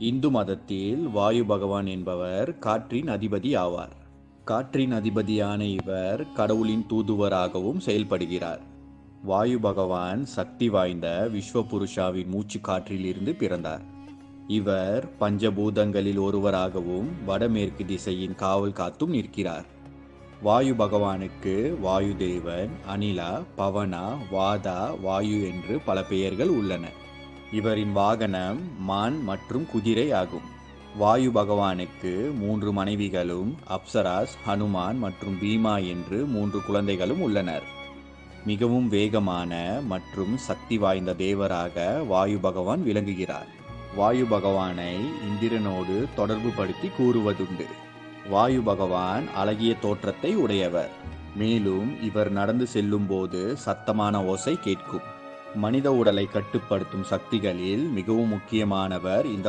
இந்து மதத்தில் வாயு பகவான் என்பவர் காற்றின் அதிபதி ஆவார். காற்றின் அதிபதியான இவர் கடவுளின் தூதுவராகவும் செயல்படுகிறார். வாயு பகவான் சக்தி வாய்ந்த விஸ்வபுருஷாவின் மூச்சு காற்றிலிருந்து பிறந்தார். இவர் பஞ்சபூதங்களில் ஒருவராகவும் வடமேற்கு திசையின் காவல் காத்தும் நிற்கிறார். வாயு பகவானுக்கு வாயு தேவன் அனிலா பவனா வாதா வாயு என்று பல பெயர்கள் உள்ளன. இவரின் வாகனம் மான் மற்றும் குதிரை ஆகும். வாயு பகவானுக்கு மூன்று மனைவிகளும் அப்சராஸ் ஹனுமான் மற்றும் பீமா என்று மூன்று குழந்தைகளும் உள்ளனர். மிகவும் வேகமான மற்றும் சக்தி வாய்ந்த தேவராக வாயு பகவான் விளங்குகிறார். வாயு பகவானை இந்திரனோடு தொடர்பு படுத்தி கூறுவதுண்டு. வாயு பகவான் அழகிய தோற்றத்தை உடையவர். மேலும் இவர் நடந்து செல்லும்போது சத்தமான ஓசை கேட்கும். மனித உடலை கட்டுப்படுத்தும் சக்திகளில் மிகவும் முக்கியமானவர் இந்த